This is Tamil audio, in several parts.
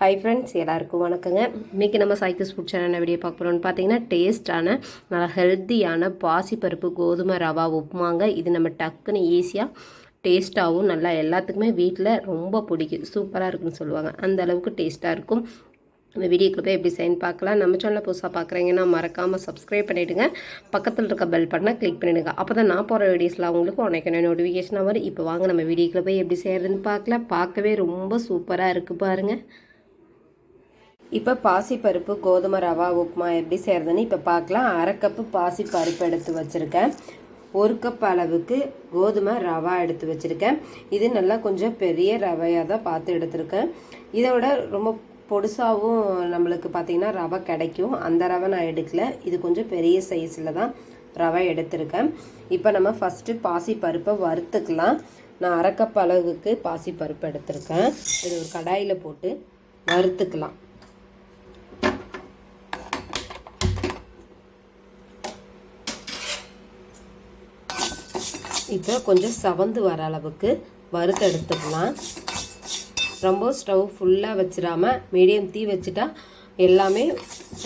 ஹை ஃப்ரெண்ட்ஸ் எல்லாருக்கும் வணக்கங்க. இன்றைக்கி நம்ம சைக்கிள்ஸ் ஃபுட் சேனல் வீடியோ பார்க்க போகிறோம்னு பார்த்தீங்கன்னா டேஸ்டான நல்லா ஹெல்த்தியான பாசிப்பருப்பு கோதுமை ரவா உப்புமாங்க. இது நம்ம டக்குன்னு ஈஸியாக டேஸ்ட்டாகவும் நல்லா எல்லாத்துக்குமே வீட்டில் ரொம்ப பிடிக்கும். சூப்பராக இருக்குன்னு சொல்லுவாங்க. அந்த அளவுக்கு டேஸ்ட்டாக இருக்கும். இந்த வீடியோக்குள்ள போய் எப்படி செய்யணும் பார்க்கலாம். நம்ம சேனலில் புதுசாக பார்க்குறீங்கன்னா மறக்காமல் சப்ஸ்கிரைப் பண்ணிவிடுங்க பக்கத்தில் இருக்க பெல் பட்டனை கிளிக் பண்ணிவிடுங்க அப்போ தான் நான் போகிற வீடியோஸில் உங்களுக்கு உனக்கு நோட்டிஃபிகேஷனாக வரும். இப்போ வாங்க நம்ம வீடியோக்குள்ள போய் எப்படி செய்கிறதுன்னு பார்க்கலாம். பார்க்கவே ரொம்ப சூப்பராக இருக்குது பாருங்கள் இப்போ பாசிப்பருப்பு கோதுமை ரவா உப்புமா எப்படி செய்கிறதுன்னு இப்போ பார்க்கலாம் அரை கப்பு பாசிப்பருப்பு எடுத்து வச்சுருக்கேன். ஒரு கப் அளவுக்கு கோதுமை ரவா எடுத்து வச்சுருக்கேன். இது நல்லா கொஞ்சம் பெரிய ரவையாக தான் பார்த்து எடுத்திருக்கேன். இதோட ரொம்ப பொடுசாகவும் நம்மளுக்கு பார்த்திங்கன்னா ரவை கிடைக்கும். அந்த ரவை நான் எடுக்கல. இது கொஞ்சம் பெரிய சைஸில் தான் ரவை எடுத்திருக்கேன். இப்போ நம்ம ஃபஸ்ட்டு பாசி பருப்பை வறுத்துக்கலாம். நான் அரைக்கப் அளவுக்கு பாசி பருப்பு எடுத்திருக்கேன். இது ஒரு கடாயில் போட்டு வறுத்துக்கலாம். இப்போ கொஞ்சம் சவந்து வர அளவுக்கு வறுத்து எடுத்துக்கலாம். ரொம்ப ஸ்டவ் ஃபுல்லாக வச்சிடாம மீடியம் தீ வச்சுட்டா எல்லாமே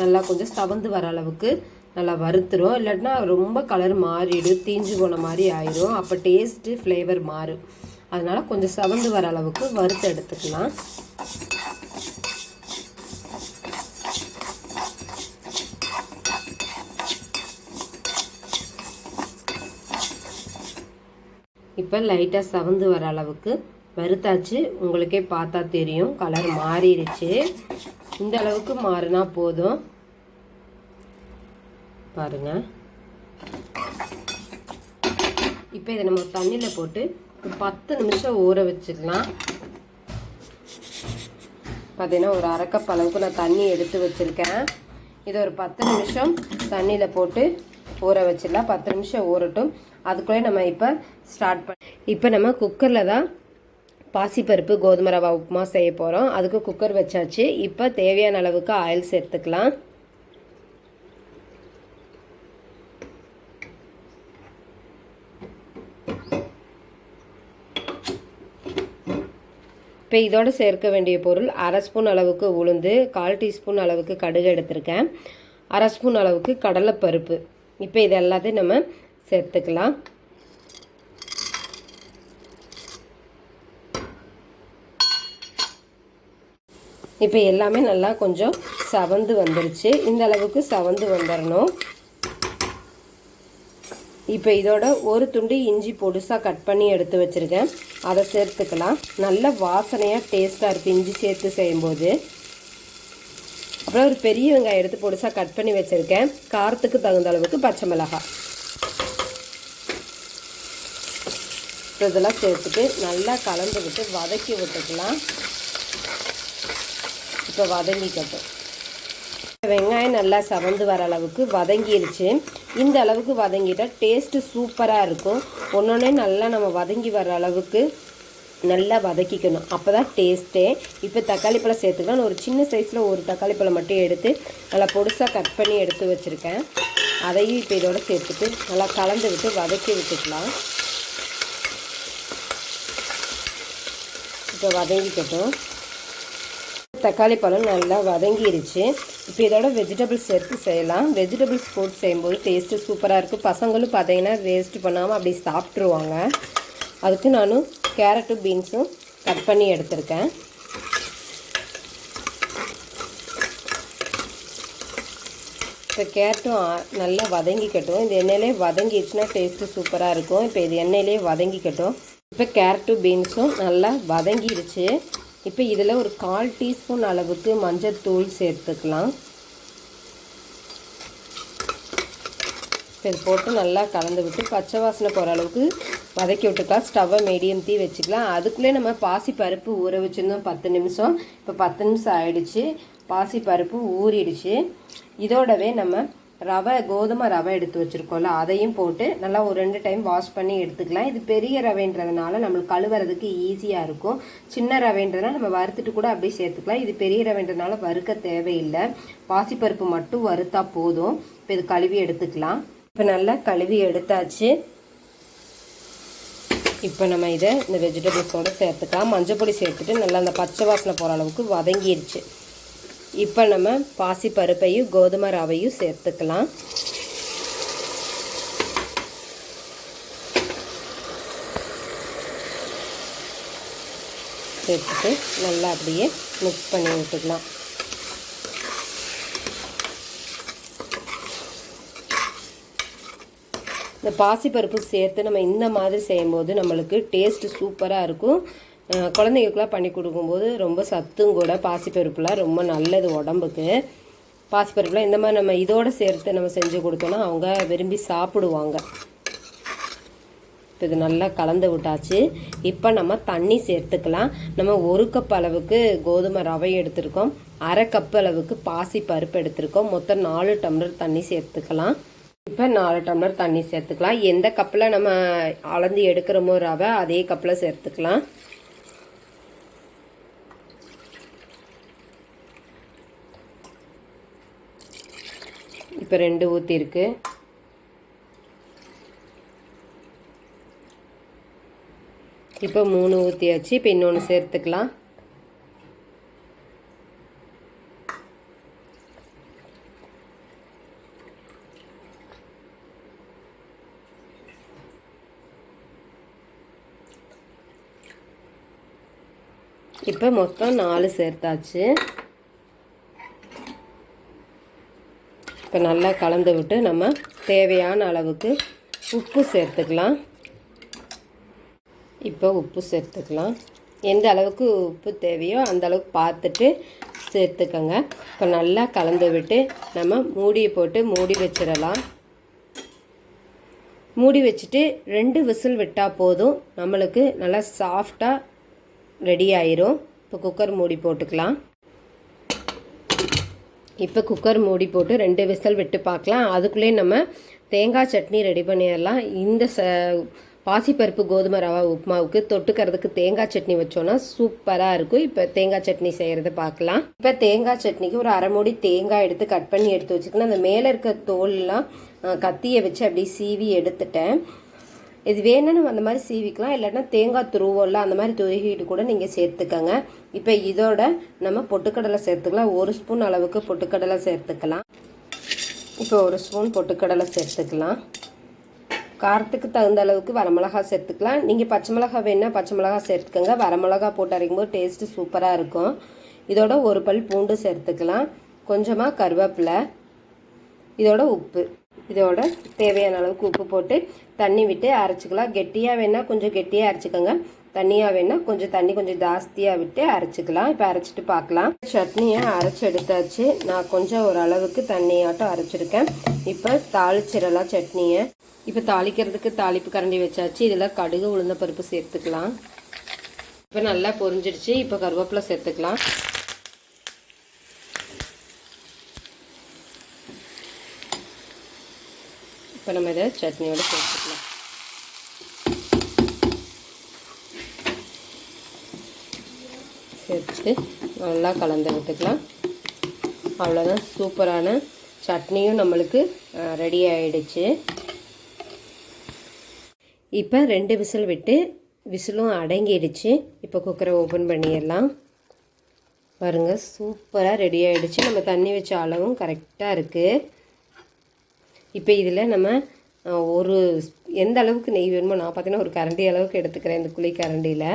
நல்லா கொஞ்சம் சவந்து வர அளவுக்கு நல்லா வறுத்துரும். இல்லாட்டினா ரொம்ப கலர் மாறிடும் தீஞ்சு போன மாதிரி ஆயிடும் அப்போ டேஸ்ட்டு ஃப்ளேவர் மாறும். அதனால் கொஞ்சம் சவந்து வர அளவுக்கு வறுத்து எடுத்துக்கலாம். இப்போ லைட்டாக சவந்து வர அளவுக்கு வறுத்தாச்சு. உங்களுக்கே பார்த்தா தெரியும். கலர் மாறிடுச்சு இந்த அளவுக்கு மாறினா போதும். பாருங்க. இப்போ இதை நம்ம தண்ணியில் போட்டு பத்து நிமிஷம் ஊற வச்சிடலாம். பார்த்தீங்கன்னா ஒரு அரைக்கப் அளவுக்கு நான் தண்ணி எடுத்து வச்சுருக்கேன். இதை ஒரு பத்து நிமிஷம் தண்ணியில் போட்டு ஊற வச்சிடலாம். பத்து நிமிஷம் ஊறட்டும். அதுக்குள்ளே நம்ம இப்போ ஸ்டார்ட் பண்ண இப்போ நம்ம குக்கரில் தான் பாசிப்பருப்பு கோதுமை ரவா உப்புமா செய்ய போகிறோம் அதுக்கு குக்கர் வச்சாச்சு. இப்போ தேவையான அளவுக்கு ஆயில் சேர்த்துக்கலாம். இப்போ இதோடு சேர்க்க வேண்டிய பொருள் அரை ஸ்பூன் அளவுக்கு உளுந்து கால் டீஸ்பூன் அளவுக்கு கடுகு எடுத்திருக்கேன். அரை ஸ்பூன் அளவுக்கு கடலைப்பருப்பு. இப்போ இது எல்லாத்தையும் நம்ம சேர்த்துக்கலாம். இப்போ எல்லாமே நல்லா கொஞ்சம் சவந்து வந்துருச்சு. இந்த அளவுக்கு சவந்து வந்துடணும் இப்போ இதோட ஒரு துண்டு இஞ்சி பொடுசாக கட் பண்ணி எடுத்து வச்சுருக்கேன். அதை சேர்த்துக்கலாம். நல்ல வாசனையாக டேஸ்ட்டாக இருக்குது இஞ்சி சேர்த்து செய்யும்போது. அப்புறம் ஒரு பெரிய வெங்காயம் எடுத்து பொடிசாக கட் பண்ணி வச்சுருக்கேன். காரத்துக்கு தகுந்த அளவுக்கு பச்சை மிளகாய் இதெல்லாம் சேர்த்துட்டு நல்லா கலந்து விட்டு வதக்கி விட்டுக்கலாம். இப்போ வதங்கிக்கட்டும். வெங்காயம் நல்லா சவந்து வர அளவுக்கு வதங்கிருச்சு. இந்த அளவுக்கு வதங்கிட்டால் டேஸ்ட்டு சூப்பராக இருக்கும். ஒன்று நல்லா நம்ம வதங்கி வர அளவுக்கு நல்லா வதக்கிக்கணும். அப்போ தான் டேஸ்ட்டே இப்போ தக்காளி பழம் சேர்த்துக்கலாம். ஒரு சின்ன சைஸில் ஒரு தக்காளி பழம் மட்டும் எடுத்து நல்லா பொடுசாக கட் பண்ணி எடுத்து வச்சுருக்கேன். அதையும் இப்போ இதோட சேர்த்துட்டு நல்லா கலந்து விட்டு வதக்கி விட்டுக்கலாம். இப்போ வதங்கிக்கட்டும். தக்காளி பழம் நல்லா வதங்கிருச்சு. இப்போ இதோட வெஜிடபிள்ஸ் சேர்த்து செய்யலாம். வெஜிடபிள்ஸ் போட்டு செய்யும்போது டேஸ்ட்டு சூப்பராக இருக்குது பசங்களும் பார்த்தீங்கன்னா வேஸ்ட் பண்ணாமல் அப்படி சாப்பிட்ருவாங்க அதுக்கு நானும் கேரட்டும் பீன்ஸும் கட் பண்ணி எடுத்திருக்கேன். இப்போ கேரட்டும் நல்லா வதங்கிக்கட்டும். இந்த எண்ணெயிலே வதங்கிடுச்சுன்னா டேஸ்ட்டு சூப்பராக இருக்கும். இப்போ இது எண்ணெயிலே வதங்கிக்கட்டும். இப்போ கேரட்டும் பீன்ஸும் நல்லா வதங்கிடுச்சு இப்போ இதில் ஒரு கால் டீஸ்பூன் அளவுக்கு மஞ்சள் தூள் சேர்த்துக்கலாம் இது போட்டு நல்லா கலந்து விட்டு பச்சை வாசனை போகிற அளவுக்கு வதக்கி விட்டுக்கலாம். ஸ்டவ்வை மீடியம் தீ வச்சுக்கலாம். அதுக்குள்ளே நம்ம பாசி பருப்பு ஊற வச்சுருந்தோம் பத்து நிமிஷம். இப்போ பத்து நிமிஷம் ஆயிடுச்சு. பாசி பருப்பு ஊறிடுச்சு. இதோடவே நம்ம ரவை கோதுமை ரவை எடுத்து வச்சுருக்கோம்ல அதையும் போட்டு நல்லா ஒரு ரெண்டு டைம் வாஷ் பண்ணி எடுத்துக்கலாம். இது பெரிய ரவைன்றதுனால நம்மளுக்கு கழுவுறதுக்கு ஈஸியாக இருக்கும். சின்ன ரவைன்றதுனால நம்ம வறுத்துட்டு கூட அப்படியே சேர்த்துக்கலாம். இது பெரிய ரவைன்றதுனால வறுக்க தேவையில்லை. பாசிப்பருப்பு மட்டும் வறுத்தா போதும். இப்போ இது கழுவி எடுத்துக்கலாம். இப்போ நல்லா கழுவி எடுத்தாச்சு. இப்போ நம்ம இதை இந்த வெஜிடபிள்ஸோடு சேர்த்துக்கலாம். மஞ்சள் பொடி சேர்த்துட்டு நல்லா அந்த பச்சை வாசனை போகிற அளவுக்கு வதங்கிடுச்சு இப்போ நம்ம பாசி பருப்பையும் கோதுமை ரவையும் சேர்த்துக்கலாம். சேர்த்துட்டு நல்லா அப்படியே மிக்ஸ் பண்ணி விட்டுக்கலாம். இந்த பாசிப்பருப்பு சேர்த்து நம்ம இந்த மாதிரி செய்யும்போது நம்மளுக்கு டேஸ்ட்டு சூப்பராக இருக்கும். குழந்தைங்களுக்குலாம் பண்ணி கொடுக்கும்போது ரொம்ப சத்தும் கூட பாசிப்பருப்புலாம் ரொம்ப நல்லது உடம்புக்கு. பாசிப்பருப்புலாம் இந்த மாதிரி நம்ம இதோடு சேர்த்து நம்ம செஞ்சு கொடுத்தோன்னா அவங்க விரும்பி சாப்பிடுவாங்க. இப்போ இது நல்லா கலந்து விட்டாச்சு. இப்போ நம்ம தண்ணி சேர்த்துக்கலாம். நம்ம ஒரு கப் அளவுக்கு கோதுமை ரவை எடுத்திருக்கோம். அரை கப் அளவுக்கு பாசி பருப்பு எடுத்திருக்கோம். மொத்தம் நாலு டம்ளர் தண்ணி சேர்த்துக்கலாம். இப்போ நாலு டம்ளர் தண்ணி சேர்த்துக்கலாம். எந்த கப்பில் நம்ம அளந்து எடுக்கிறோமோ ரவை அதே கப்பில் சேர்த்துக்கலாம். இப்போ ரெண்டு ஊற்றிருக்கு இப்போ மூணு ஊற்றியாச்சு இப்போ இன்னொன்று சேர்த்துக்கலாம். இப்போ மொத்தம் நாலு சேர்த்தாச்சு. இப்போ நல்லா கலந்து விட்டு நம்ம தேவையான அளவுக்கு உப்பு சேர்த்துக்கலாம். இப்போ உப்பு சேர்த்துக்கலாம். எந்த அளவுக்கு உப்பு தேவையோ அந்த அளவுக்கு பார்த்துட்டு சேர்த்துக்கோங்க. இப்போ நல்லா கலந்து விட்டு நம்ம மூடியை போட்டு மூடி வச்சிடலாம். மூடி வச்சுட்டு ரெண்டு விசில் விட்டால் போதும். நம்மளுக்கு நல்லா சாஃப்டாக ரெடி ஆயிரும். இப்போ குக்கர் மூடி போட்டுக்கலாம். இப்போ குக்கர் மூடி போட்டு ரெண்டு விசில் விட்டு பார்க்கலாம். அதுக்குள்ளேயே நம்ம தேங்காய் சட்னி ரெடி பண்ணிடலாம். இந்த ச பாசிப்பருப்பு கோதுமை ரவா உப்புமாவுக்கு தொட்டுக்கிறதுக்கு தேங்காய் சட்னி வச்சோன்னா சூப்பராக இருக்கும். இப்போ தேங்காய் சட்னி செய்கிறத பார்க்கலாம். இப்போ தேங்காய் சட்னிக்கு ஒரு அரை மூடி தேங்காய் எடுத்து கட் பண்ணி எடுத்து வச்சுக்கணும். அந்த மேலே இருக்க தோல்லாம் கத்தியை வச்சு அப்படியே சீவி எடுத்துட்டேன். இது வேணும்னு நம்ம அந்த மாதிரி சீவிக்கலாம் இல்லைன்னா தேங்காய் துருவோம்ல அந்த மாதிரி துருகிட்டு கூட நீங்கள் சேர்த்துக்கங்க. இப்போ இதோட நம்ம பொட்டுக்கடலை சேர்த்துக்கலாம். ஒரு ஸ்பூன் அளவுக்கு பொட்டுக்கடலை சேர்த்துக்கலாம். இப்போ ஒரு ஸ்பூன் பொட்டுக்கடலை சேர்த்துக்கலாம். காரத்துக்கு தகுந்த அளவுக்கு வரமிளகா சேர்த்துக்கலாம். நீங்கள் பச்சை மிளகா வேணால் பச்சை மிளகா சேர்த்துக்கோங்க. வரமிளகா போட்டு அரைக்கும்போது டேஸ்ட்டு சூப்பராக இருக்கும். இதோட ஒரு பல் பூண்டு சேர்த்துக்கலாம். கொஞ்சமாக கருவேப்பிலை. இதோட உப்பு. இதோட தேவையான அளவுக்கு உப்பு போட்டு தண்ணி விட்டு அரைச்சிக்கலாம். கெட்டியாக வேணால் கொஞ்சம் கெட்டியாக அரைச்சிக்கோங்க. தண்ணியாக வேணால் கொஞ்சம் தண்ணி கொஞ்சம் ஜாஸ்தியாக விட்டு அரைச்சிக்கலாம். இப்போ அரைச்சிட்டு பார்க்கலாம். சட்னியை அரைச்சி எடுத்தாச்சு. நான் கொஞ்சம் ஓரளவுக்கு தண்ணியாட்டம் அரைச்சிருக்கேன். இப்போ தாளிச்சிடலாம் சட்னியை. இப்போ தாளிக்கிறதுக்கு தாளிப்பு கரண்டி வச்சாச்சு. இதில் கடுகு உளுந்த பருப்பு சேர்த்துக்கலாம். இப்போ நல்லா பொரிஞ்சிடுச்சு. இப்போ கருவேப்பிலை சேர்த்துக்கலாம். இப்போ நம்ம இதை சட்னியோடு சேர்த்துக்கலாம். சேர்த்து நல்லா கலந்து விட்டுக்கலாம். அவ்வளோதான் சூப்பரான சட்னியும் நம்மளுக்கு ரெடி ஆகிடுச்சு இப்போ ரெண்டு விசில் விட்டு விசிலும் அடங்கிடுச்சு. இப்போ குக்கரை ஓப்பன் பண்ணிடலாம். பாருங்கள் சூப்பராக ரெடி ஆகிடுச்சு நம்ம தண்ணி வச்ச அளவும் கரெக்டாக இருக்குது இப்போ இதில் நம்ம ஒரு எந்த அளவுக்கு நெய் வேணுமோ நான் பார்த்தீங்கன்னா ஒரு கரண்டி அளவுக்கு எடுத்துக்கிறேன் இந்த குழி கரண்டியில்.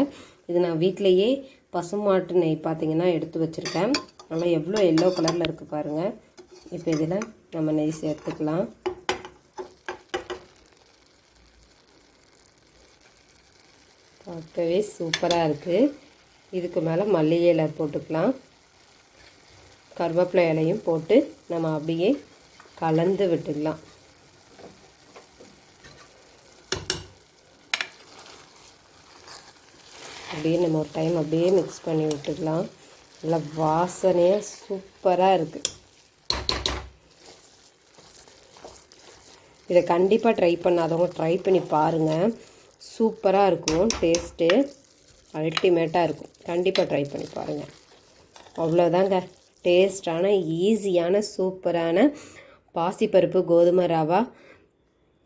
இது நான் வீட்டிலையே பசுமாட்டு நெய் பார்த்திங்கன்னா எடுத்து வச்சுருக்கேன். நல்லா எவ்வளோ எல்லோ கலரில் இருக்குது பாருங்கள் இப்போ இதில் நம்ம நெய் சேர்த்துக்கலாம். பார்க்கவே சூப்பராக இருக்குது இதுக்கு மேலே மல்லிகை இலை போட்டுக்கலாம். கருவேப்பிலை இலையும் போட்டு நம்ம அப்படியே கலந்து விட்டுக்கலாம். அப்படியே நம்ம ஒரு டைம் அப்படியே மிக்ஸ் பண்ணி விட்டுக்கலாம். நல்லா வாசனையாக சூப்பராக இருக்குது இதை கண்டிப்பாக ட்ரை பண்ணாதவங்க ட்ரை பண்ணி பாருங்கள் சூப்பராக இருக்கும் டேஸ்ட்டு அல்டிமேட்டாக இருக்கும். கண்டிப்பாக ட்ரை பண்ணி பாருங்கள் அவ்வளோதாங்க டேஸ்டான ஈஸியான சூப்பரான பாசிப்பருப்பு கோதுமை ரவா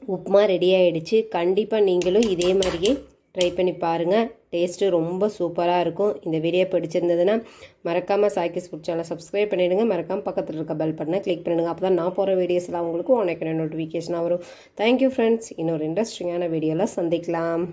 உப்புமா ரெடி ஆகிடுச்சு கண்டிப்பாக நீங்களும் இதே மாதிரியே ட்ரை பண்ணி பாருங்கள் டேஸ்ட்டு ரொம்ப சூப்பராக இருக்கும். இந்த வீடியோ பிடிச்சிருந்ததுன்னா மறக்காமல் சாய்க்கிஸ் ஃபுட் சேனலை சப்ஸ்கிரைப் பண்ணிவிடுங்க மறக்காமல் பக்கத்தில் இருக்க பெல் பட்டனை கிளிக் பண்ணிடுங்க அப்போ தான் நான் போகிற வீடியோஸ்லாம் உங்களுக்கு உனக்கு நோட்டிஃபிகேஷனாக வரும். தேங்க்யூ ஃப்ரெண்ட்ஸ் இன்னொரு இன்ட்ரெஸ்டிங்கான வீடியோவில் சந்திக்கலாம்.